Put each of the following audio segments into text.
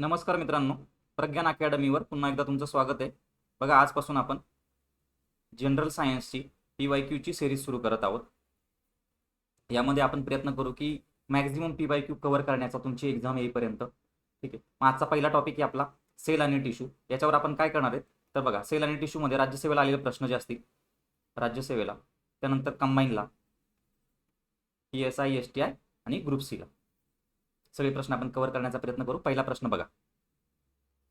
नमस्कार मित्रांनो प्रज्ञान अकॅडमीवर पुन्हा एकदा तुमचं स्वागत आहे. बघा आजपासून आपण जनरल सायन्सची पी वाय क्यूची सिरीज सुरू करत आहोत. यामध्ये आपण प्रयत्न करू की maximum P Y Q cover करण्याचा तुमची एक्झाम येईपर्यंत ठीक आहे. मग आजचा पहिला टॉपिक आहे आपला सेल आणि टिश्यू याच्यावर आपण काय करणार आहेत? तर बघा सेल आणि टिश्यूमध्ये राज्यसेवेला आलेले प्रश्न जे असतील राज्यसेवेला त्यानंतर कंबाईनला E S I S T I आणि ग्रुप सीला सगळे प्रश्न आपण कव्हर करण्याचा प्रयत्न करू. पहिला प्रश्न बघा.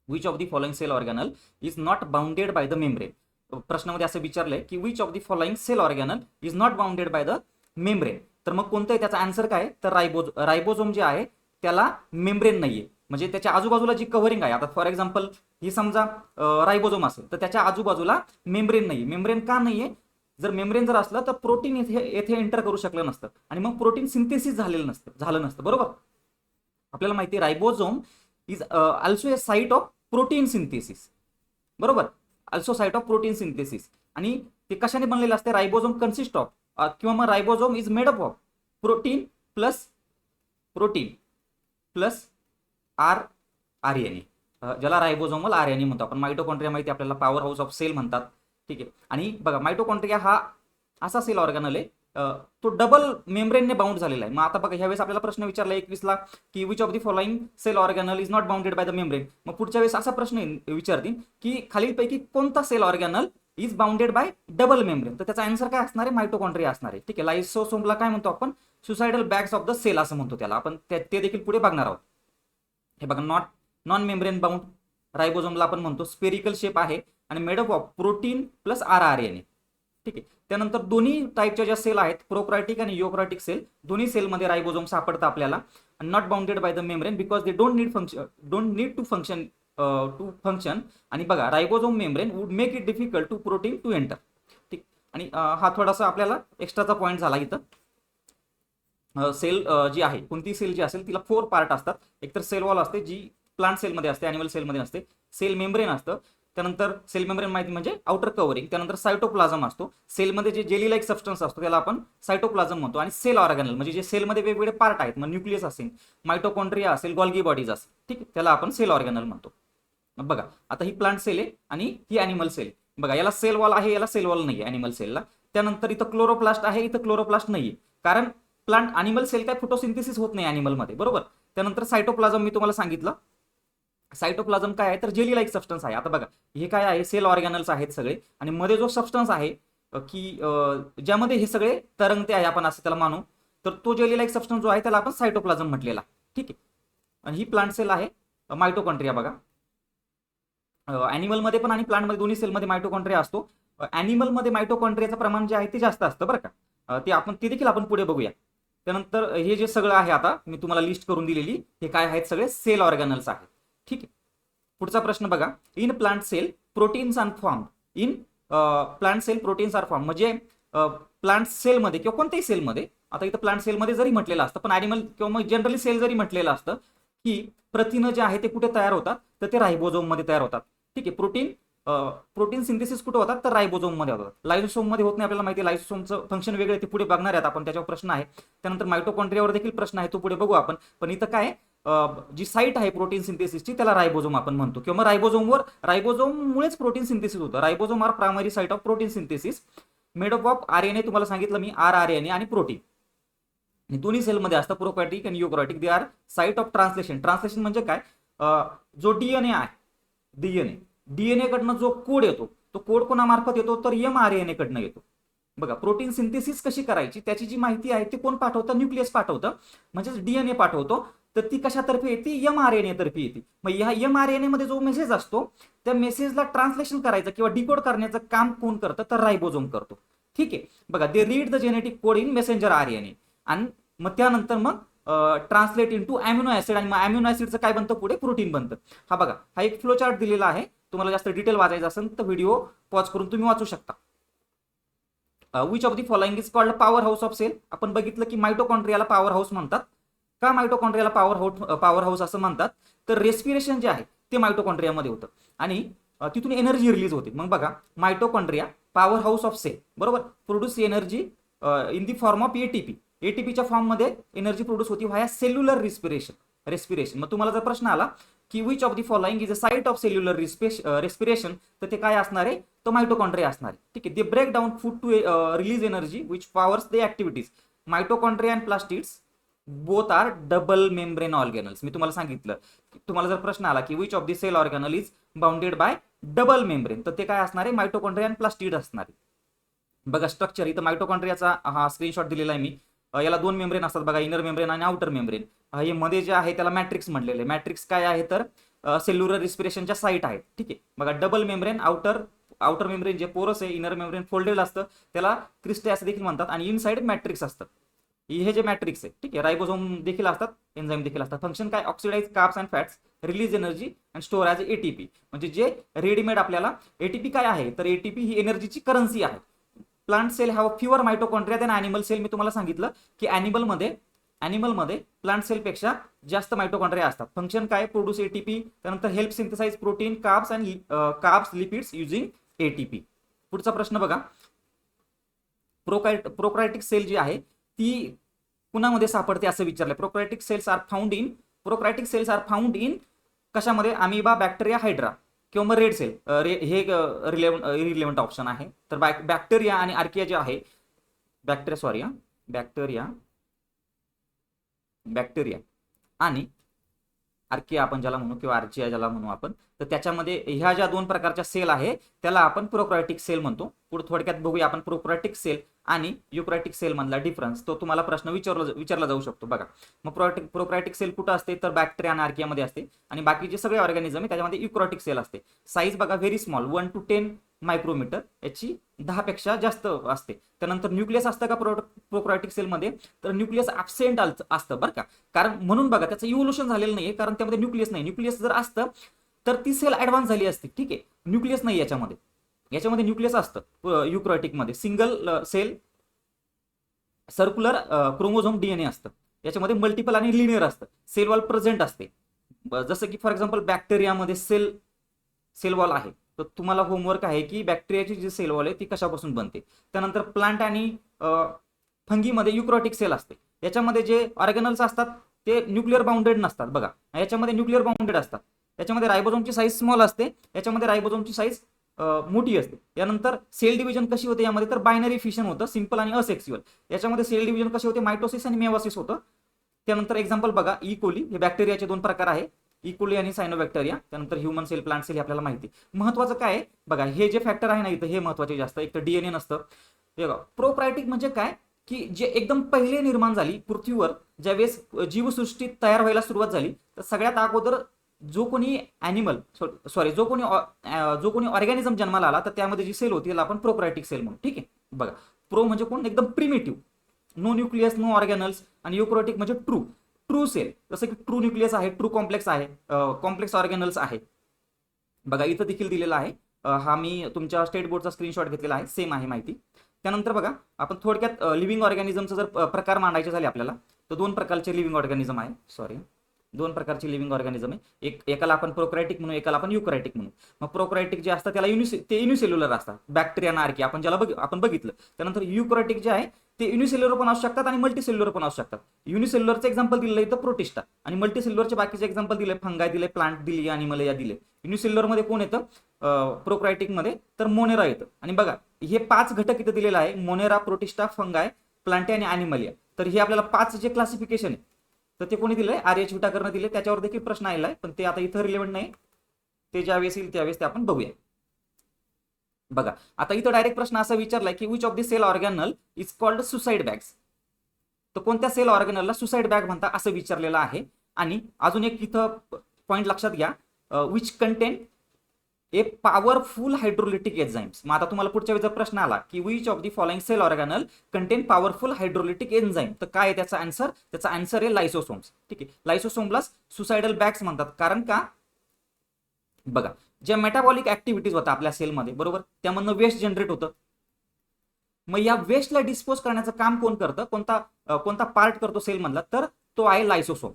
Which of the following cell organelle is not bounded by the membrane प्रश्नामध्ये असं विचारलंय की which of the following cell organelle is not bounded by the membrane तर मग कोणतं आहे? त्याचा आन्सर काय तर रायबोज रायबोझोम जे आहे त्याला मेम्ब्रेन नाहीये. म्हणजे त्याच्या आजूबाजूला जी कव्हरिंग आहे आता फॉर एक्झाम्पल ही समजा रायबोझोम असेल तर त्याच्या आजूबाजूला मेम्ब्रेन नाही मेम्ब्रेन का नाहीये? जर मेम्ब्रेन जर असलं तर प्रोटीन येथे येथे एंटर करू शकलं नसतं. आणि मग प्रोटीन सिंथेसिस झालेलं नसतं झालं नसतं. बरोबर? आपल्याला माहिती आहे ribosome is also a site of protein synthesis बरोबर? Also site of protein synthesis आणि ते कशाने बनलेलं असते? रायबोझोम कन्सिस्ट ऑफ किंवा मग ribosome is made up of protein plus protein plus R R N A ज्याला रायबोझोमल आर एन ए म्हणतो. आपण मायटोकॉन्ट्रिया माहिती आपल्याला पॉवर हाऊस ऑफ सेल म्हणतात. ठीक आहे. आणि बघा मायटोकॉन्ट्रिया हा असा सेल ऑर्गनल आहे तो डबल मेम्ब्रेनने बाउंड झालेला आहे. मग आता बघा ह्यावेळेस आपल्याला प्रश्न विचारला एकवीसला की which of the following cell organelle is not bounded by the membrane मग पुढच्या वेळेस असा प्रश्न विचारतील की खालीलपैकी कोणता cell organelle is bounded by double membrane तर त्याचा आन्सर काय असणार आहे? मायटोकॉन्ट्रिया असणार आहे. ठीक आहे लायसोसोमला काय म्हणतो आपण? Suicidal bags of the cell असं म्हणतो त्याला. आपण ते देखील पुढे बघणार आहोत. हे बघा नॉट नॉन मेम्ब्रेन बाउंड रायबोझोमला आपण म्हणतो. स्पेरिकल शेप आहे आणि made of protein plus R R N A ठीक आहे. त्यानंतर दोन्ही टाईपच्या ज्या सेल आहेत प्रोक्रायटिक आणि योक्रायटिक सेल दोन्ही सेलमध्ये रायबोझोम सापडतं आपल्याला. Not bounded by the membrane because they don't need function don't need to function to function आणि बघा ribosome membrane would make it difficult to protein to enter ठीक. आणि uh, हा थोडासा आपल्याला एक्स्ट्राचा पॉईंट झाला इथं. Uh, सेल uh, जी आहे कोणती सेल जी असेल तिला फोर पार्ट असतात. एकतर सेल वॉल असते जी प्लांट सेलमध्ये असते अॅनिमल सेलमध्ये असते. सेल मेम्ब्रेन असतं. त्यानंतर सेल मेम्ब्रेन माहिती म्हणजे आउटर कव्हरिंग त्यानंतर सायटोप्लाझम असतो. सेलमध्ये जे जेली लाईक सबस्टन्स असतो त्याला आपण सायटोप्लाझम म्हणतो. आणि सेल ऑर्गॅनल म्हणजे जे सेलमध्ये वेगवेगळे पार्ट आहेत मग न्यूक्लियस असेल मायटोकॉन्ट्रिया असेल गॉल्गी बॉडीज असेल ठीक त्याला आपण सेल ऑर्गॅनल म्हणतो. बघा आता ही प्लांट सेल आहे आणि ही अॅनिमल सेल बघा याला सेल वॉल आहे याला सेल वॉल नाही अॅनिमल सेलला त्यानंतर इथं क्लोरोप्लास्ट आहे इथं क्लोरोप्लास्ट नाही कारण प्लांट अॅनिमल सेल काय फोटोसिंथेसिस होत नाही अॅनिमलमध्ये बरोबर? त्यानंतर सायटोप्लाझम मी तुम्हाला सांगितलं. सायटोप्लाझम काय आहे? तर जेली लाईक सबस्टन्स आहे. आता बघा हे काय आहे? सेल ऑर्गॅनल्स आहेत सगळे. आणि मध्ये जो सबस्टन्स आहे की ज्यामध्ये हे सगळे तरंगते आहे आपण असं त्याला मानू तर तो जेली लाईक सबस्टन्स जो आहे त्याला आपण सायटोप्लाझम म्हटलेला. ठीक आहे? आणि ही प्लांट सेल आहे मायटोकॉन्ट्रिया बघा. ॲनिमलमध्ये पण आणि प्लांटमध्ये दोन्ही सेलमध्ये मायटोकॉन्ट्रिया असतो. ॲनिमलमध्ये मायटोकॉन्ट्रियाचं प्रमाण जे आहे ते जास्त असतं बरं का. ते आपण ते देखील आपण पुढे बघूया. त्यानंतर हे जे सगळं आहे आता मी तुम्हाला लिस्ट करून दिलेली हे काय आहेत सगळे? सेल ऑर्गॅनल्स आहेत. ठीक आहे. पुढचा प्रश्न बघा. In plant cell proteins are form in plant cell proteins are form म्हणजे uh, प्लांट सेलमध्ये किंवा कोणत्याही सेलमध्ये आता इथं प्लांट सेलमध्ये जरी म्हटलेलं असतं पण ॲनिमल किंवा मग जनरली सेल जरी म्हटलेलं असतं की प्रथिनं जे आहे ते कुठे तयार होतात? तर ते रायबोझोममध्ये तयार होतात. ठीक आहे. प्रोटीन प्रोटीन सिंथेसिस कुठे होतात? तर रायबोझोममध्ये होतात. लायझोसोममध्ये होत नाही आपल्याला माहिती आहे. लायझोसोमचं फंक्शन वेगळे ते पुढे बघणार आहेत आपण. त्याच्यावर प्रश्न आहे. त्यानंतर मायटोकॉन्ट्रियावर देखील प्रश्न आहे. तो पुढे बघू आपण. पण इथं काय जी साईट आहे प्रोटीन सिंथेसिसची त्याला रायबोझोम आपण म्हणतो. किंवा मग रायबोझोमवर रायबोझोममुळेच प्रोटीन सिंथेसिस होतं. Ribosome are primary site of protein synthesis made of R N A तुम्हाला सांगितलं मी आर आर एन ए आणि प्रोटीन दोन्ही सेलमध्ये असतं प्रोकॅटिक आणि eukaryotic they are site of translation translation म्हणजे काय? जो डीएनए आहे डीएनए डीएनए कडनं जो कोड येतो तो कोड कोणामार्फत येतो? तर एम आर एन ए कडनं येतो. बघा प्रोटीन सिंथेसिस कशी करायची? त्याची जी माहिती आहे ती कोण पाठवतं? न्यूक्लियस पाठवतं. म्हणजेच डीएनए पाठवतो. तर ती कशातर्फे येते? एम आर एन एतर्फे तर्फे येते. मग ह्या एम आर एनमध्ये जो मेसेज असतो त्या मेसेजला ट्रान्सलेशन करायचं किंवा डिकोड करण्याचं काम कोण करतं? तर रायबोझोम करतो. ठीक आहे? बघा they read the genetic code in messenger R N A आणि मग त्यानंतर मग translate into amino acid आणि मग अॅम्युनो ऍसिडचं काय बनतं पुढे? प्रोटीन बनतं. हा बघा हा एक फ्लो चार्ट दिलेला आहे. तुम्हाला जास्त डिटेल वाचायचं असेल तर व्हिडिओ पॉज करून तुम्ही वाचू शकता. Which of the following is called power house of cell आपण बघितलं की मायटोकॉन्ट्रियाला पॉवर हाऊस म्हणतात. का मायटोकॉन्ड्रियाला पॉवर हाऊस पॉवर हाऊस असं म्हणतात? तर रेस्पिरेशन जे आहे ते मायटोकॉन्ड्रियामध्ये होतं. आणि तिथून एनर्जी रिलीज होते. मग बघा mitochondria power house of cell बरोबर? Produce energy in the form of ATP एटीपीच्या फॉर्ममध्ये एनर्जी प्रोड्यूस होती व्हाया सेल्युलर रिस्पिरेशन रेस्पिरेशन मग तुम्हाला जर प्रश्न आला की which of the following is a site of cellular respiration तर ते काय असणार आहे? तो मायटोकॉन्ड्रिया असणार आहे. ठीक आहे? They break down food to release energy which powers the activities mitochondria and plastids both are double membrane organelles मी तुम्हाला सांगितलं. तुम्हाला जर प्रश्न आला की which of the cell organelle is bounded by double membrane तर ते काय असणार आहे? मायटोकॉन्ड्रिया आणि प्लास्टिड असणार आहे. बघा स्ट्रक्चर इथं मायटोकॉन्ड्रियाचा हा स्क्रीनशॉट दिलेला आहे मी. याला दोन मेम्ब्रेन असतात बघा इनर मेम्ब्रेन आणि आउटर मेम्ब्रेन हे मध्ये जे आहे त्याला मॅट्रिक्स म्हटलेले मॅट्रिक्स काय आहे तर सेल्युलर रिस्पिरेशनच्या साईट आहेत. ठीक आहे? बघा double membrane outer outer membrane जे पोरस आहे इनर मेम्ब्रेन फोल्डेड असतं त्याला क्रिस्टे असं देखील म्हणतात. आणि इनसाइड मॅट्रिक्स असतं. हे जे मॅट्रिक्स आहे ठीक आहे? रायबोझोम देखील असतात एन्झाईम देखील असतात. फंक्शन काय? Oxidise carbs and fats release energy and store as ATP म्हणजे जे रेडीमेड आपल्याला एटीपी काय आहे? तर एटीपी ही एनर्जीची करन्सी आहे. Plant cell have fewer mitochondria than animal cell मी तुम्हाला सांगितलं की अॅनिमलमध्ये अॅनिमलमध्ये प्लांट सेलपेक्षा जास्त मायटोकॉन्ट्रिया असतात. फंक्शन काय? प्रोड्यूस एटीपी त्यानंतर help synthesise protein carbs and carbs lipids using ATP पुढचा प्रश्न बघा. प्रोकाय प्रोक्रायटिक सेल जी आहे ती कुणामध्ये सापडते असं विचारलंय? Prokaryotic cells are found in prokaryotic cells are found in कशामध्ये? अमिबा बॅक्टेरिया हायड्रा किंवा मग रेड सेल रे हे रिलेवंट रिलेवंट ऑप्शन आहे. तर बॅक बॅक्टेरिया आणि आर्किया जे आहे बॅक्टेरिया सॉरी बॅक्टेरिया बॅक्टेरिया आणि आर्किया आपण ज्याला म्हणू किंवा आर्चिया ज्याला म्हणू आपण तर त्याच्यामध्ये ह्या ज्या दोन प्रकारच्या सेल आहे त्याला आपण प्रोक्रायटिक सेल म्हणतो. पुढे थोडक्यात बघूया आपण प्रोक्रायटिक सेल आणि युक्रायटिक सेल मधला डिफरन्स तो तुम्हाला प्रश्न विचारला विचारला जाऊ शकतो. बघा मग प्रोटिक प्रोक्रायटिक सेल कुठं असते? तर बॅक्टेरिया आणि आर्कियामध्ये असते. आणि बाकीचे सगळे ऑर्गॅनिझम आहे त्याच्यामध्ये युक्रोटिक सेल असते. साईज बघा very small one two ten micrometer याची दहा पेक्षा जास्त असते. त्यानंतर न्यूक्लियस असतं का प्रो प्रोक्रायटिक सेलमध्ये? तर न्यूक्लियस ॲबसेंट असतं बरं का. कारण म्हणून बघा त्याचं इव्होल्युशन झालेलं नाही कारण त्यामध्ये न्यूक्लियस नाही. न्यूक्लियस जर असतं तर ती सेल ऍडव्हान्स झाली असते. ठीक आहे? न्यूक्लियस नाही याच्यामध्ये. याच्यामध्ये न्यूक्लियस असतं युक्रोटिकमध्ये single cell circular chromosome DNA असतं. याच्यामध्ये मल्टिपल आणि लिनियर असतं. सेल वॉल प्रेझेंट असते. जसं की फॉर एक्झाम्पल बॅक्टेरियामध्ये सेल सेल वॉल आहे. तर तुम्हाला होमवर्क आहे की बॅक्टेरियाची जी सेल वॉल आहे ती कशापासून बनते? त्यानंतर प्लांट आणि फंगीमध्ये युक्रोटिक सेल असते. याच्यामध्ये जे ऑर्गॅनल्स असतात ते न्यूक्लिअर बाउंडेड नसतात. बघा याच्यामध्ये न्यूक्लिअर बाउंडेड असतात. याच्यामध्ये रायबोझोमची साईज स्मॉल असते. याच्यामध्ये रायबोझोमची साईज मोठी असते. यानंतर सेल डिव्हिजन कशी होते यामध्ये? तर बायनरी फिशन होतं सिंपल आणि असेक्स्युअल याच्यामध्ये सेल डिव्हिजन कसे होते? मायटोसिस आणि मेवासिस होतं. त्यानंतर एक्झाम्पल बघा e. ई कोली हे बॅक्टेरियाचे दोन प्रकार आहे. इकोली आणि सायनोबॅक्टेरिया त्यानंतर ह्युमन सेल प्लांट सेल हे आपल्याला माहिती. महत्वाचं काय बघा हे जे फॅक्टर आहे ना इथं हे महत्त्वाचे जास्त. एक तर डीएनए नसतं. बघा प्रोप्रायटिक म्हणजे काय? की जे एकदम पहिले निर्माण झाली पृथ्वीवर ज्यावेळेस जीवसृष्टी तयार व्हायला सुरुवात झाली तर सगळ्यात अगोदर जो कोणी ॲनिमल सॉरी जो कोणी जो कोणी ऑर्गॅनिझम जन्माला आला तर त्यामध्ये जी सेल होती त्याला आपण प्रोप्रायटिक सेल म्हणून ठीक आहे? बघा प्रो म्हणजे कोण? एकदम primitive no nucleus no organelles आणि युक्रोटिक म्हणजे ट्रू ट्रू सेल जसं की ट्रू न्यूक्लियस आहे ट्रू कॉम्प्लेक्स आहे कॉम्प्लेक्स ऑर्गॅनल्स आहे. बघा इथं देखील दिलेला आहे. हा मी तुमच्या स्टेट बोर्डचा स्क्रीनशॉट घेतलेला आहे. सेम आहे माहिती. त्यानंतर बघा आपण थोडक्यात लिव्हिंग ऑर्गॅनिझमचा जर प्रकार मांडायचे झाले आपल्याला तर दोन प्रकारचे लिव्हिंग ऑर्गॅनिझम आहे. सॉरी दोन प्रकारची लिव्हिंग ऑर्गॅनिझम आहे. एक एकाला आपण प्रोक्रायटिक म्हणू एकाला आपण युक्रायटिक म्हणू मग प्रोक्रायटिक जे असतात त्याला युनिसे ते युनिसेल्युलर असतात. बॅक्टेरिया नार्की आपण ज्याला बघ आपण बघितलं. त्यानंतर युक्रायटिक जे आहे ते युनिसेल्युलर पण असू शकतात आणि मल्टीसेल्युलर पण असू शकतात. युनिसेल्युलरचं एक्झाम्पल दिलं इथं प्रोटिस्टा आणि मल्टीसेल्युलरचे बाकीचे एक्झाम्पल दिले फंगाय दिले प्लांट दिली आणि या दिले युनिसेल्युलरमध्ये कोण येतं? प्रोक्रायटिकमध्ये तर मोनेरा येतं. आणि बघा हे पाच घटक इथं दिलेलं आहे. मोनेरा प्रोटिस्टा फंगाय प्लांटे आणि अॅनिमलिया तर हे आपल्याला पाच जे क्लासिफिकेशन आहे तर ते कोणी दिलंय? आर एच विटाकरनं दिले त्याच्यावर देखील प्रश्न आलेला आहे. पण ते आता इथं रिलेव्हंट नाही. ते ज्यावेळेस येईल त्यावेळेस ते आपण बघूया. बघा आता इथं डायरेक्ट प्रश्न असा विचारलाय की which of the cell organelle is called suicide bags तर कोणत्या सेल ऑर्गॅनलला सुसाईड बॅग म्हणता असं विचारलेलं आहे? आणि अजून एक इथं पॉईंट लक्षात घ्या. Which content a powerful hydrolytic enzymes मग आता तुम्हाला पुढच्या वेळेचा प्रश्न आला की which of the following cell organelle contain powerful hydrolytic enzyme तर काय आहे त्याचा आन्सर त्याचा आन्सर आहे लायसोसोम्स ठीक आहे. लायसोसोमला सुसायडल बॅग्स म्हणतात. कारण का? बघा ज्या मेटाबॉलिक ऍक्टिव्हिटीज होतात आपल्या सेलमध्ये बरोबर? त्यामधनं वेस्ट जनरेट होतं. मग या वेस्टला डिस्पोज करण्याचं काम कोण करतं? कोणता कोणता पार्ट करतो सेलमधला तर तो आहे लायसोसोम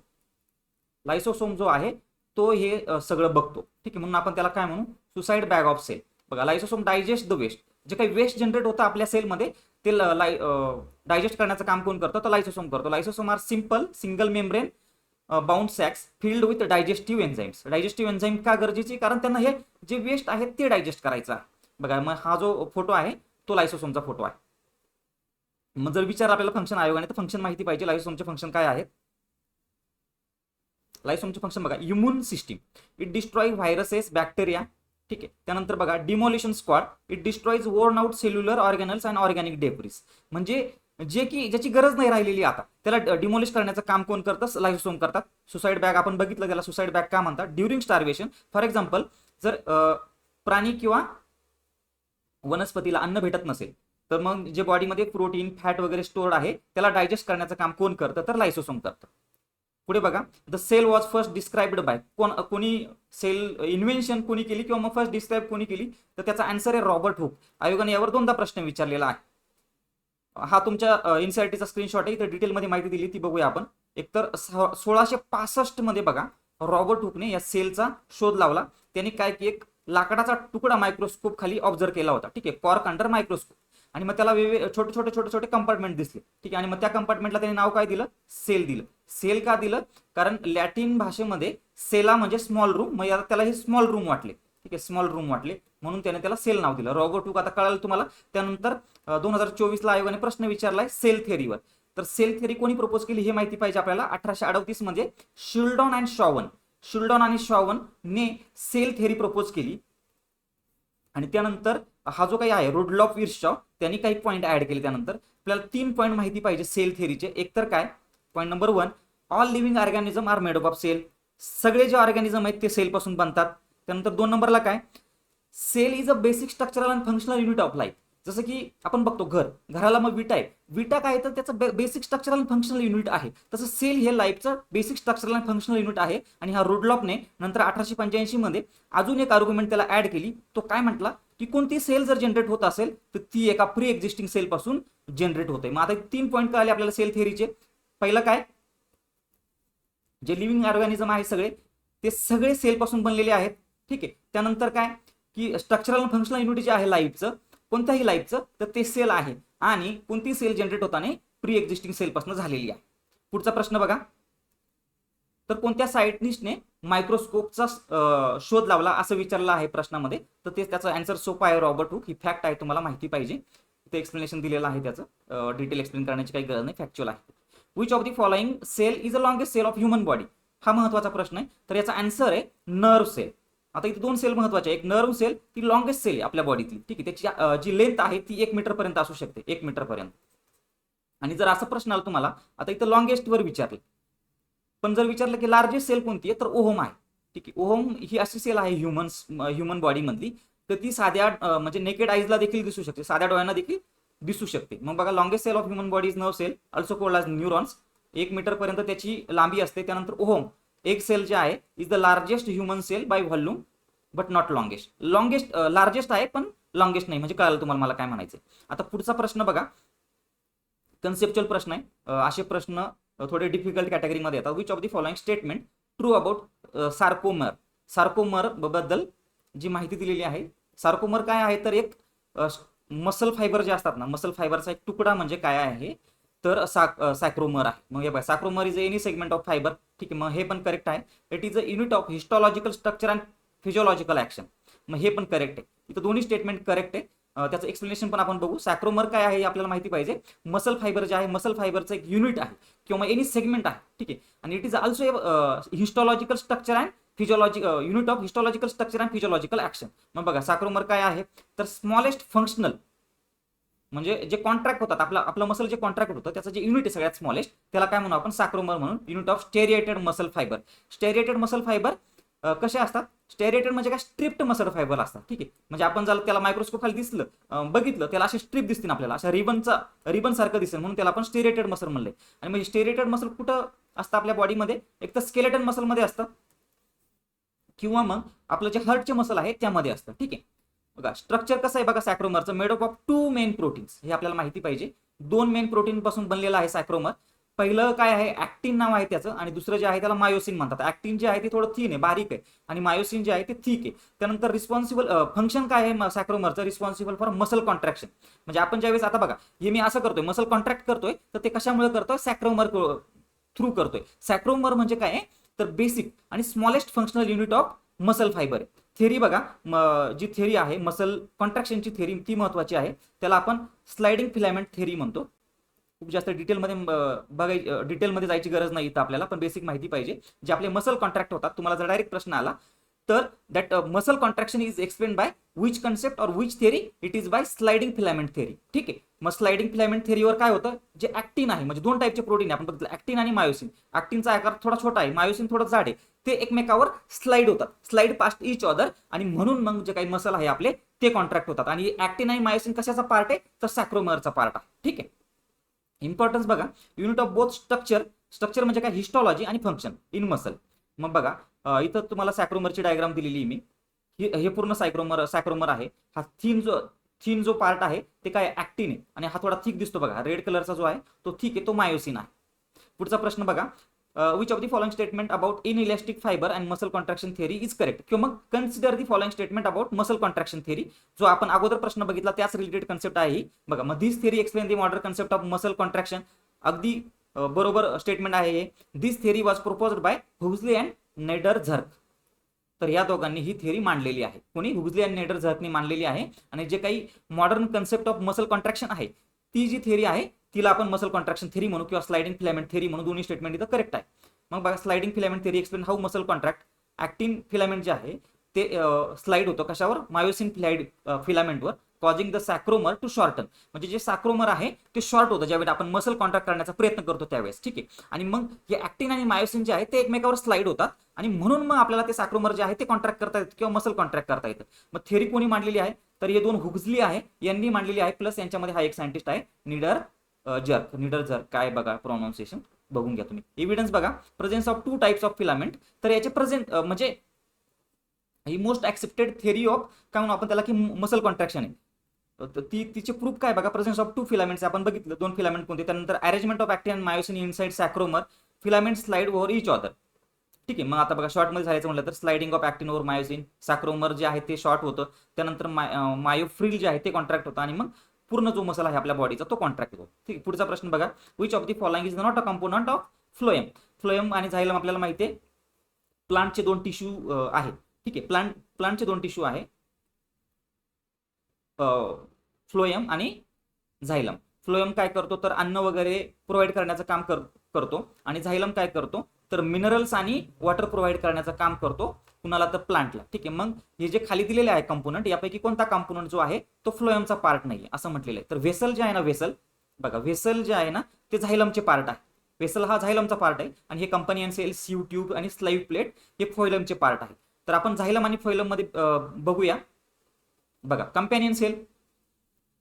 लायसोसोम जो आहे तो हे सगळं बघतो. ठीक आहे. म्हणून आपण त्याला काय म्हणू? Suicide bag of cell. बघा लायसोसोम डायजेस्ट द वेस्ट. जे काही वेस्ट जनरेट होतं आपल्या सेलमध्ये ते डायजेस्ट करण्याचं काम कोण करतं? तर लायसोसोम करतो. Lysosome are simple single membrane bound sacs filled with digestive enzymes digestive enzyme का गरजेची? कारण त्यांना हे जे वेस्ट आहे ते डायजेस्ट करायचं. बघा मग हा जो फोटो आहे तो लायसोसोमचा फोटो आहे. मग जर विचार आपल्याला फंक्शन आयोगाने तर फंक्शन माहिती पाहिजे लायसोसोमचे फंक्शन काय आहेत? लायसोमचे फंक्शन बघा immune system it destroy viruses bacteria ठीक आहे. त्यानंतर बघा demolition squad it destroys worn out cellular organelles and organic debris म्हणजे जे की ज्याची गरज नाही राहिलेली आता त्याला डिमोलिश करण्याचं काम कोण करतं? लाईव्ह करतात. सुसाईड बॅग आपण बघितलं त्याला सुसाईड बॅग का म्हणतात? ड्युरिंग स्टार्वेशन फॉर एक्झाम्पल जर प्राणी किंवा वनस्पतीला अन्न भेटत नसेल तर मग जे बॉडीमध्ये प्रोटीन फॅट वगैरे स्टोअर्ड आहे त्याला डायजेस्ट करण्याचं काम कोण करतं? तर लायसोसोम करतं. पुढे बघा the cell was first described by कोण कोणी सेल इन्व्हेन्शन कोणी केली किंवा मग फर्स्ट डिस्क्राईब कोणी केली तर त्याचा आन्सर आहे रॉबर्ट हुक. आयोगाने यावर दोनदा प्रश्न विचारलेला आहे. हा तुमच्या इन्सायटीचा स्क्रीनशॉट आहे इथं डिटेलमध्ये माहिती दिली ती बघूया आपण. एकतर सोळाशे पासष्टमध्ये बघा रॉबर्ट हुकने या सेलचा शोध लावला. त्यांनी काय की एक लाकडाचा तुकडा मायक्रोस्कोप खाली ऑब्झर्व केला होता. ठीक आहे कॉर्क अंडर मायक्रोस्कोप आणि मग त्याला वेगवेगळे छोटे छोटे छोटे छोटे कंपार्टमेंट दिसले. ठीक आहे? आणि मग त्या कंपार्टमेंटला त्याने नाव काय दिलं? सेल दिलं. सेल का दिलं? कारण लॅटिन भाषेमध्ये सेला म्हणजे स्मॉल रूम मग त्याला हे स्मॉल रूम वाटले. ठीक आहे? स्मॉल रूम वाटले. म्हणून त्याने त्याला सेल नाव दिलं. रॉगो टूक आता कळालं तुम्हाला. त्यानंतर दोन हजार चोवीसला आयोगाने प्रश्न विचारलाय सेल थेअरीवर तर सेल थेअरी कोणी प्रपोज केली हे माहिती पाहिजे आपल्याला? अठराशे अडतीसमध्ये शिल्डॉन अँड शॉवन शिल्डॉन आणि शॉवन ने सेल थेअरी प्रपोज केली. आणि त्यानंतर हा जो काही आहे रोडलॉफ विर्शॉ त्यांनी काही पॉईंट ऍड केले त्यानंतर. आपल्याला तीन पॉईंट माहिती पाहिजे सेल थेरीचे एक तर काय? Point number one all living organism are made of cell सगळे जे ऑर्गॅनिझम आहेत ते सेल पासून बनतात. त्यानंतर दोन नंबरला काय? Cell is a basic structural and functional unit of life जसं की आपण बघतो घर घराला मग विटा आहे विटा काय तर त्याचं basic structural and functional unit आहे. तसं सेल हे लाईफचं basic structural and functional unit आहे आणि हा रोडलॉपने नंतर अठराशे पंच्याऐंशी मध्ये अजून एक आर्ग्युमेंट त्याला ऍड केली. तो काय म्हटला? की कोणती सेल जर जनरेट होत असेल तर ती एका प्री एक्झिस्टिंग सेल पासून जनरेट होते. मग आता तीन पॉईंट कळाले आपल्याला सेल थेअरीचे पहिलं काय? जे लिव्हिंग ऑर्गॅनिझम आहे सगळे ते सगळे सेल पासून बनलेले आहेत. ठीक आहे. त्यानंतर काय? की स्ट्रक्चरल फंक्शनल युनिट जे आहे लाईफचं कोणत्याही लाईफचं तर ते सेल आहे. आणि कोणती सेल जनरेट होताना प्री एक्झिस्टिंग सेलपासून झालेली आहे. पुढचा प्रश्न बघा. तर कोणत्या सायंटिस्टने मायक्रोस्कोपचा शोध लावला असं विचारलं आहे प्रश्नामध्ये? तर ते त्याचं अँसर सोपं आहे रॉबर्ट हुक ही फॅक्ट आहे तुम्हाला माहिती पाहिजे. ते एक्सप्लेनेशन दिलेलं आहे त्याचं. डिटेल एक्सप्लेन करण्याची काही गरज नाही फॅक्च्युअल आहे. Which of the following cell is a longest cell of human body हा महत्त्वाचा प्रश्न आहे. तर याचा आन्सर आहे नर्व सेल आता इथे दोन सेल महत्त्वाचे आहे एक नर्व सेल ती लॉंगेस्ट सेल आहे आपल्या बॉडीतली ठीक आहे त्याची जी लेंथ आहे ती एक मीटर पर्यंत असू शकते. एक मीटर पर्यंत. आणि जर असा प्रश्न आला तुम्हाला आता इथं लॉंगेस्ट वर विचारलं. पण जर विचारलं की लार्जेस्ट सेल कोणती आहे तर ओहोम आहे. ठीक आहे ओहोम ही अशी सेल आहे ह्युमन्स ह्युमन बॉडी मधली. तर ती साध्या म्हणजे नेकेड आईजला देखील दिसू शकते. साध्या डोळ्यांना देखील दिसू शकते. मग बघा longest cell of human body is nerve cell also called neurons एक मीटर पर्यंत त्याची लांबी असते त्यानंतर ओहोम. एक सेल जे आहे is the largest human cell by volume but not longest longest largest आहे पण लॉंगेस्ट नाही. म्हणजे कळालं तुम्हाला मला काय म्हणायचं आता पुढचा प्रश्न बघा. कन्सेप्च्युअल प्रश्न आहे. असे प्रश्न थोडे डिफिकल्ट कॅटेगरीमध्ये येतात. Which of the following statement true about sarcomere सार्कोमरबद्दल जी माहिती दिलेली आहे. सार्कोमर काय आहे? तर एक मसल फायबर जे असतात ना मसल फायबरचा एक तुकडा म्हणजे काय आहे? तर सॅक्रोमर आहे. मग हे बघा sarcomere is any segment of fibre ठीक आहे मग हे पण करेक्ट आहे. It is a unit of histological structure and physiological action मग हे पण करेक्ट आहे. इथं दोन्ही स्टेटमेंट करेक्ट आहे. त्याचं एक्सप्लेनेशन पण आपण बघू. सॅक्रोमर काय आहे हे आपल्याला माहिती पाहिजे. मसल फायबर जे आहे मसल फायबरचं एक युनिट आहे. किंवा एनी सेगमेंट आहे. ठीक आहे. आणि it is also histological structure and physiology unit of histological structure and physiological action मग बघा सॅक्रोमर काय आहे? तर स्मॉलेस्ट फंक्शनल म्हणजे जे कॉन्ट्रॅक्ट होतात आपलं आपलं मसल जे कॉन्ट्रॅक्ट होतं त्याचं जे युनिट आहे सगळ्यात स्मॉलेस्ट त्याला काय म्हणू आपण? साक्रोमर म्हणून unit of striated muscle fibre striated muscle fibre कसे असतात? स्टेरिएटेड म्हणजे काय? स्ट्रिप्ट मसल फायबर असतात. ठीक आहे. म्हणजे आपण जर त्याला मायक्रोस्कोप खाली दिसलं बघितलं त्याला असे स्ट्रिप दिसतील आपल्याला. अशा रिबनचा रिबन सारखं दिसेल म्हणून त्याला आपण स्टेरिएटेड मसल म्हणलंय आणि म्हणजे स्टेरिएटेड मसल कुठं असतं आपल्या बॉडीमध्ये एक तर स्केलेटन मसलमध्ये असतं. किंवा मग आपलं जे हर्टचे मसल आहे त्यामध्ये असतं. ठीक आहे. बघा स्ट्रक्चर कसं आहे बघा सॅक्रोमरचं made of two main proteins हे आपल्याला माहिती पाहिजे. दोन मेन प्रोटीन पासून बनलेलं आहे सॅक्रोमर पहिलं काय आहे? ऍक्टिन नाव आहे त्याचं. आणि दुसरं जे आहे त्याला मायोसिन म्हणतात. ऍक्टिन जे आहे ते थोडं थीन आहे बारीक आहे. आणि मायोसिन जे आहे ते थिक आहे. त्यानंतर रिस्पॉन्सिबल फंक्शन काय आहे सॅक्रोमरचं रिस्पॉन्सिबल फॉर मसल कॉन्ट्रॅक्शन म्हणजे आपण ज्यावेळेस आता बघा हे मी असं करतोय मसल कॉन्ट्रॅक्ट करतोय तर ते कशामुळे करतोय? सॅक्रोमर थ्रू करतोय. सॅक्रोमर म्हणजे काय आहे? तर बेसिक आणि smallest functional unit of muscle fibre आहे. थेरी बघा. म- जी थेरी आहे मसल कॉन्ट्रॅक्शनची थेरी ती महत्वाची आहे. त्याला आपण स्लायडिंग फिलामेंट थेरी म्हणतो. खूप जास्त डिटेलमध्ये बघाय डिटेलमध्ये जायची गरज नाही इथं आपल्याला पण बेसिक माहिती पाहिजे. जे आपले मसल कॉन्ट्रॅक्ट होतात तुम्हाला जर डायरेक्ट प्रश्न आला तर that muscle contraction is explain by which concept or which theory it is by sliding filament theory ठीक आहे? मग स्लायडिंग फिलामेंट थेरीवर काय होतं? जे ऍक्टिन आहे म्हणजे दोन टाईपचे प्रोटीन आहे. आपण बघितलं ऍक्टिन आणि मायोसिन ऍक्टिनचा आकार थोडा छोटा आहे मायोसिन थोडं जाड आहे. ते एकमेकावर स्लाइड होतात. स्लाइड पास्ट इच अदर आणि म्हणून मग जे काही मसल आहे आपले ते कॉन्ट्रॅक्ट होतात. आणि ऍक्टिन आणि मायोसिन कशाचा पार्ट आहे? तर सॅक्रोमरचा पार्ट आहे. ठीक आहे? इम्पॉर्टन्स बघा. Unit of both structure structure म्हणजे काय? हिस्टॉलॉजी आणि फंक्शन इन मसल मग बघा इथं तुम्हाला सॅक्रोमरची डायग्राम दिलेली आहे मी. हे पूर्ण सायक्रोमर सॅक्रोमर आहे. हा थीन जो थीन जो पार्ट आहे ते काय ऍक्टिन आहे. आणि हा थोडा थिक दिसतो बघा. रेड कलरचा जो आहे तो थिक आहे तो मायोसिन आहे. पुढचा प्रश्न बघा. Which of the following statement about in elastic fibre and muscle contraction theory is correct किंवा मग consider the following statement about muscle contraction theory जो आपण अगोदर प्रश्न बघितला त्याच रिलेटेड कन्सेप्ट आहे बघा मग this theory explain the modern concept of muscle contraction अगदी बरोबर स्टेटमेंट आहे हे. This theory was propose by Huxley and Niedergerke तर या दोघांनी ही थेरी मांडलेली आहे. कोणी? हुजली अँड नेडर झर्कनी मांडलेली आहे. आणि जे काही modern concept of muscle contraction आहे ती जी थेरी आहे तिला आपण मसल कॉन्ट्रॅक्शन थेरी म्हणू किंवा स्लायडिंग फिलामेंट थेरी म्हणून दोन्ही स्टेटमेंट इथं करेक्ट आहे. मग बघा sliding filament theory explain how muscle contract actin filament जे आहे ते स्लाइड होतं कशावर? मायोसिन फ्लाइड फिलामेंटवर causing the sarcomere to shorten म्हणजे जे सॅक्रोमर आहे ते शॉर्ट होतं ज्यावेळी आपण मसल कॉन्ट्रॅक्ट करण्याचा प्रयत्न करतो त्यावेळेस ठीक आहे? आणि मग हे ऍक्टिन आणि मायोसिन जे आहे ते एकमेकावर स्लाइड होतात. आणि म्हणून मग आपल्याला ते सॅक्रोमर जे आहे ते कॉन्ट्रॅक्ट करता येतं किंवा मसल कॉन्ट्रॅक्ट करता येतं. मग थेरी कोणी मांडलेली आहे? तर हे दोन हुगजली आहे यांनी मांडलेली आहे प्लस यांच्यामध्ये हा एक सायंटिस्ट आहे निडर जर्क. निडर जर्क काय बघा प्रोनाऊन्सिएशन बघून घ्या तुम्ही. एव्हिडन्स बघा. Presence of two types of filament तर याचे प्रेझेंट म्हणजे ही मोस्ट ऍक्सेप्टेड थेरी ऑफ काय म्हणून आपण त्याला की मसल कॉन्ट्रॅक्शन आहे. ती तिचे प्रूफ काय? बघा प्रेझेन्स ऑफ टू फिलामेंट्स आपण बघितलं दोन फिलामेंट कोणते? त्यानंतर arrangement of actin myosin inside sarcomere filament slide over each other ठीक आहे मग आता बघा शॉर्टमध्ये जायचं म्हटलं तर sliding of actin over myosin sarcomere जे आहे ते शॉर्ट होतं. त्यानंतर मायोफ्रिल जे आहे ते कॉन्ट्रॅक्ट होतं. आणि मग पूर्ण जो मसल आहे आपल्या बॉडीचा तो कॉन्ट्रॅक्ट होतो. ठीक आहे पुढचा प्रश्न बघा. Which of the following is not a component of phloem phloem आणि झायलम आपल्याला माहिती आहे. प्लांटचे दोन टिश्यू आहे ठीक आहे. प्लांट प्लांटचे दोन टिश्यू आहे. फ्लोएम आणि झायलम फ्लोएम काय करतो? तर अन्न वगैरे प्रोव्हाइड करण्याचं काम कर करतो. आणि झायलम काय करतो? तर मिनरल्स आणि वॉटर प्रोव्हाइड करण्याचं काम करतो. कुणाला तर प्लांटला ठीक आहे. मग हे जे खाली दिलेले आहे कंपोनंट यापैकी कोणता कंपोनंट जो आहे तो फ्लोएमचा पार्ट नाही असं म्हटलेलं आहे. तर व्हेसल जे आहे ना व्हेसल बघा व्हेसल जे आहे ना ते झायलमचे पार्ट आहे. व्हेसल हा झायलमचा पार्ट आहे. आणि हे कंपनी सेल सीव ट्यूब आणि स्लाईव्ह प्लेट हे फोयलमचे पार्ट आहे. तर आपण झायलम आणि फोयलममध्ये बघूया. बघा companion cell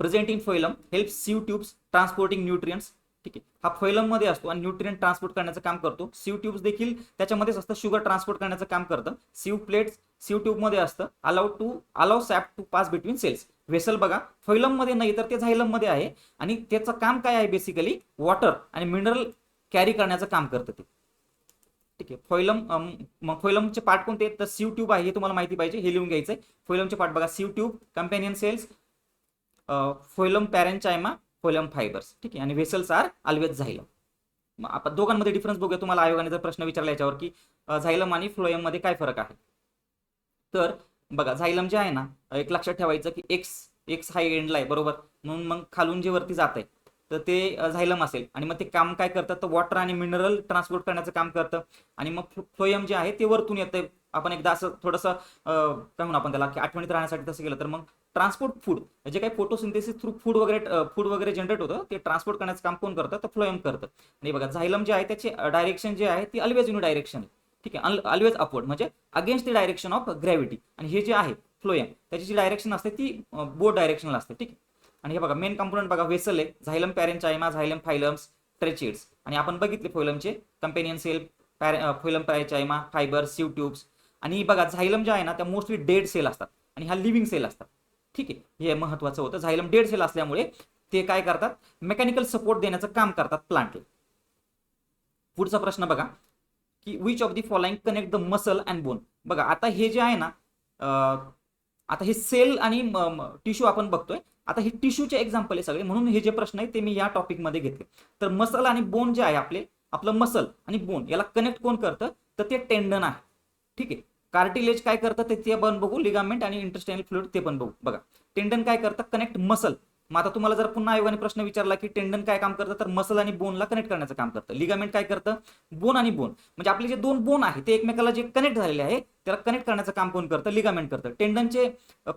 present in phloem help sieve tubes transporting nutrients ठीक आहे. हा फोयलममध्ये असतो आणि न्यूट्रियन ट्रान्सपोर्ट करण्याचं काम करतो. सीव ट्यूब्स देखील त्याच्यामध्येच असतं शुगर ट्रान्सपोर्ट करण्याचं काम करतं. सीव प्लेट्स सीव ट्यूबमध्ये असतं. Allow to allow sap to pass between cells vessel बघा फोयलममध्ये नाही तर ते झायलममध्ये आहे. आणि त्याचं काम काय आहे बेसिकली वॉटर आणि मिनरल कॅरी करण्याचं काम करतं ते. ठीक आहे. फॉयलम अम, मग पार्ट कोणते आहेत? तर सीव ट्यूब आहे हे तुम्हाला माहिती पाहिजे हे लिहून घ्यायचंय. फॉयलमचे पार्ट बघा sieve tube companion cells phloem parenchyma phloem fibres. ठीक आहे आणि व्हेसल्स आर ऑलवेज झायलम मग आपण दोघांमध्ये डिफरन्स बघूया. तुम्हाला आयोगाने जर प्रश्न विचारला याच्यावर की झायलम आणि फ्लोएममध्ये काय फरक आहे? तर बघा झायलम जे आहे ना एक लक्षात ठेवायचं की एक्स एक्स हा एंडला आहे बरोबर? म्हणून मग खालून जे वरती जात आहे तर ते झायलम असेल. आणि मग ते काम काय करतं तर वॉटर आणि मिनरल ट्रान्सपोर्ट करण्याचं काम करतं. आणि मग फ्लोयम फ्लोएम जे आहे ते वरतून येतं आपण एकदा असं थोडंसं काय म्हणू आपण त्याला? की आठवणीत राहण्यासाठी तसं केलं तर मग ट्रान्सपोर्ट फूड जे काही फोटोसिंथेसिस थ्रू फूड वगैरे फूड वगैरे जनरेट होतं ते ट्रान्सपोर्ट करण्याचं काम कोण करतं? तर फ्लोएम करतं. आणि बघा झायलम जे आहे त्याचे डायरेक्शन जे आहे ती अल्वेज युनि डायरेक्शन ठीक आहे? अल्वेज अपवर्ड म्हणजे against the direction of gravity आणि हे जे आहे फ्लोएम त्याची जी डायरेक्शन असते ती बोर्ड डायरेक्शनला असते. ठीक आहे? आणि हे बघा मेन कंपोनंट बघा वेसल आहे. झायलम पॅरेंचायमा झायलम फायलम्स ट्रेचिड्स आणि आपण बघितले फोयलमचे companion cell phloem parenchyma fibre sieve tubes आणि बघा झायलम जे आहे ना त्या मोस्टली डेड सेल असतात. आणि ह्या लिव्हिंग सेल असतात. ठीक आहे? हे महत्वाचं होतं. झायलम डेड सेल असल्यामुळे ते काय करतात? मेकॅनिकल सपोर्ट देण्याचं काम करतात प्लांटला पुढचा प्रश्न बघा की which of the following connect the muscle and bone बघा आता हे जे आहे ना आता हे सेल आणि टिश्यू आपण बघतोय आता हे टिश्यूचे एक्झाम्पल आहे सगळे. म्हणून हे जे प्रश्न आहे ते मी या टॉपिकमध्ये घेतले. तर मसल आणि बोन जे आहे आपले आपलं मसल आणि बोन याला कनेक्ट कोण करतं? तर ते टेंडन आहे. ठीक आहे? कार्टिलेज काय करतं? ते पण बघू. लिगामेंट आणि इंटरस्टेनल फ्लुइड ते पण बघू. बघा. टेंडन काय करतं? कनेक्ट मसल मग आता तुम्हाला जर पुन्हा आयोगाने प्रश्न विचारला की टेंडन काय काम करतं तर मसल आणि बोनला कनेक्ट करण्याचं काम करतं. लिगामेंट काय करतं? बोन आणि बोन म्हणजे आपले जे दोन बोन आहे ते एकमेकाला जे कनेक्ट झालेले आहे त्याला कनेक्ट करण्याचं काम कोण करतं? लिगामेंट करतं. टेंडनचे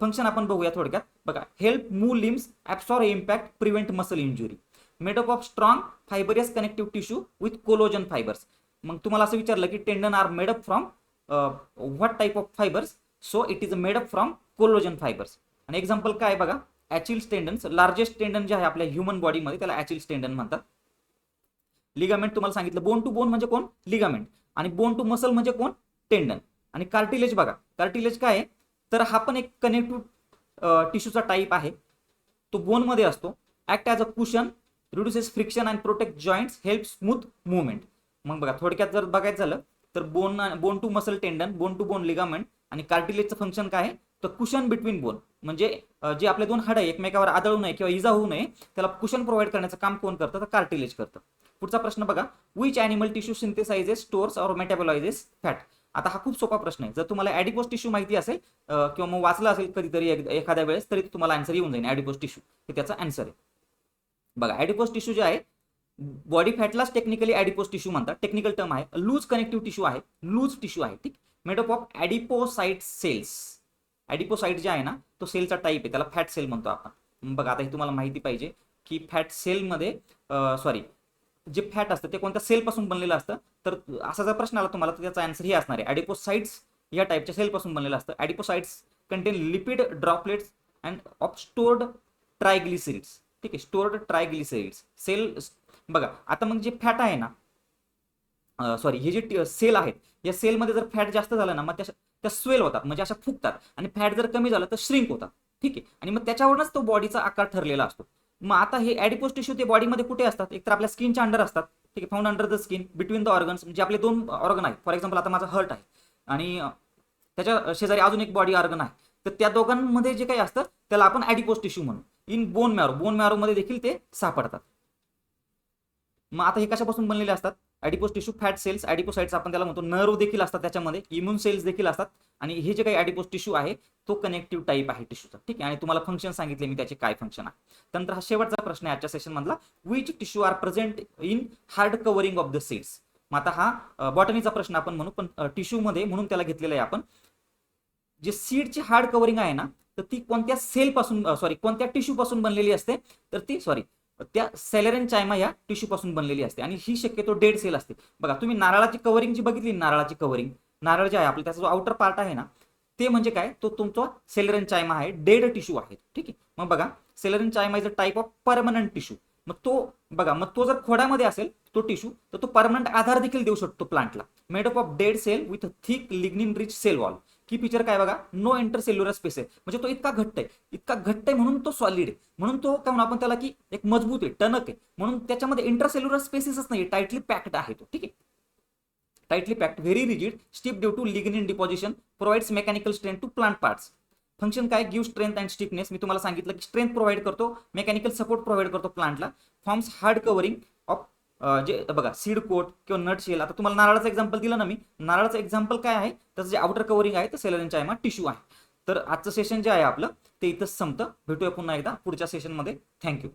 फंक्शन आपण बघूया थोडक्यात. बघा help move limbs absorb impact prevent muscle injury made up of strong fibrous connective tissue with collagen fibres मग तुम्हाला असं विचारलं की tendon are made up from what type of fibres so it is made up from collagen fibres आणि example काय बघा? ॲचिल tendons largest टेंडन जे आहे आपल्या ह्युमन बॉडीमध्ये त्याला ॲचिल टेंडन म्हणतात. लिगामेंट तुम्हाला सांगितलं बोन टू बोन म्हणजे कोण? लिगामेंट. आणि बोन टू मसल म्हणजे कोण? टेंडन. आणि कार्टिलेज बघा कार्टिलेज काय आहे? तर हा पण एक कनेक्टिव्ह टिश्यूचा टाईप आहे. तो बोनमध्ये असतो. Act as a cushion reduces friction and protect joints help smooth movement मग बघा थोडक्यात जर बघायचं झालं तर bone bone to muscle tendon bone to bone ligament आणि कार्टिलेजचं फंक्शन काय आहे? तर कुशन बिटवीन बोन म्हणजे जे आपले दोन हाड आहे एकमेकावर आदळू नये किंवा इजा होऊ नये त्याला कुशन प्रोव्हाइड करण्याचं काम कोण करतं? तर कार्टिलेज करतं. पुढचा प्रश्न बघा. Which animal tissue synthesizes stores or metabolizes fat आता हा खूप सोपा प्रश्न आहे. जर तुम्हाला ॲडिपोस टिश्यू माहिती असेल किंवा मग वाचलं असेल कधीतरी एखाद्या वेळेस तरी तुम्हाला आन्सर येऊन जाईल. ॲडिपोस टिश्यू हे त्याचा आन्सर आहे. बघा ॲडिपोस टिश्यू जे आहे बॉडी फॅटलाच टेक्निकली ॲडिपोस टिश्यू म्हणतात. टेक्निकल टर्म आहे. लूज कनेक्टिव्ह टिश्यू आहे. लूज टिश्यू आहे ठीक? Made up of adipocyte cells adipocyte जे आहे ना तो सेलचा टाईप आहे त्याला फॅट सेल म्हणतो आपण. बघा आता हे तुम्हाला माहिती पाहिजे की फॅट सेलमध्ये सॉरी जे फॅट असतं ते कोणत्या सेलपासून बनलेलं असतं? तर असा जर प्रश्न आला तुम्हाला तर त्याचा आन्सर हे असणार आहे. ॲडिपोसाईट्स या टाईपच्या सेलपासून बनलेलं असतं. Adipocytes contain lipid droplets and of stored triglycerides ठीक आहे स्टोर्ड ट्रायग्लिसरिड्स सेल बघा आता मग जे फॅट आहे ना सॉरी हे जे सेल आहेत या सेलमध्ये जर फॅट जास्त झालं ना मग त्या त्या स्वेल होतात म्हणजे अशा फुगतात. आणि फॅट जर कमी झालं तर श्रिंक होतात. ठीक आहे? आणि मग त्याच्यावरूनच तो बॉडीचा आकार ठरलेला असतो. मग आता हे ॲडिपोस टिश्यू ते बॉडीमध्ये कुठे असतात? एक तर आपल्या स्किनच्या अंडर असतात. ठीक आहे? Found under the skin between the organs म्हणजे आपले दोन ऑर्गन आहेत. फॉर एक्झाम्पल आता माझा हर्ट आहे. आणि त्याच्या शेजारी अजून एक बॉडी ऑर्गन आहे. तर त्या दोघांमध्ये जे काही असतं त्याला आपण ॲडिपोस टिश्यू म्हणू. इन बोन मॅरो बोन मॅरोमध्ये देखील ते सापडतात. मग आता हे कशापासून बनलेले असतात? Adipose tissue fat cells adipocytes आपण त्याला म्हणतो नर्व देखील असतात त्याच्यामध्ये इम्युन सेल्स देखील असतात. आणि हे जे काही ॲडिपोस टिश्यू आहे तो कनेक्टिव्ह टाईप आहे टिश्यूचा ठीक आहे? आणि तुम्हाला फंक्शन सांगितले मी त्याचे काय फंक्शन आहे. त्यानंतर हा शेवटचा प्रश्न आहे आजच्या सेशन मधला. Which tissue are present in hard covering of the cells मग आता हा बॉटनीचा प्रश्न आपण म्हणू पण टिश्यूमध्ये म्हणून त्याला घेतलेला आहे आपण. जे सीडची हार्ड कव्हरिंग आहे ना तर ती कोणत्या सेल पासून सॉरी कोणत्या टिश्यू पासून बनलेली असते? तर ती सॉरी त्या सेलेरन चायमा या टिश्यू पासून बनलेली असते. आणि ही शक्यतो डेड सेल असते. बघा तुम्ही नारळाची कव्हरिंग जी बघितली नारळाची कव्हरिंग नारळ जे आहे आपलं त्याचा जो आउटर पार्ट आहे ना ते म्हणजे काय? तो तुमचा सेलरन चायमा आहे डेड टिश्यू आहे. ठीक आहे? मग बघा sclerenchyma is a type of permanent tissue मग तो बघा मग तो जर खोड्यामध्ये असेल तो टिश्यू तर तो परमनंट आधार देखील देऊ शकतो प्लांटला made up of dead cell with thick lignin rich cell wall की फीचर काय बघा? नो इंटरसेल्युलर स्पेस आहे. म्हणजे तो इतका घट्ट आहे. इतका घट्ट आहे म्हणून तो सॉलिड आहे. म्हणून तो काय म्हणून आपण त्याला की एक मजबूत आहे टणक आहे. म्हणून त्याच्यामध्ये इंटरसेल्युलर स्पेसेसच नाही टाईटली पॅक्ड आहे तो. ठीक आहे? Tightly packed very rigid stiff due to lignin deposition provides mechanical strength to plant parts function काय? गिव्ह स्ट्रेंथ अँड स्टिफनेस मी तुम्हाला सांगितलं की स्ट्रेंथ प्रोव्हाइड करतो मेकॅनिकल सपोर्ट प्रोव्हाइड करतो प्लांटला फॉर्म्स हार्ड कव्हरिंग जे बघा सीड कोट किंवा नट शेल आता तुम्हाला नारळाचं एक्झाम्पल दिलं ना मी. नारळाचं एक्झाम्पल काय आहे? त्याचं जे आउटर कवरिंग आहे ते सेलरनच्या आहे टिश्यू आहे. तर आजचं सेशन जे आहे आपलं ते इथंच संपतं. भेटूया पुन्हा एकदा पुढच्या सेशनमध्ये थँक्यू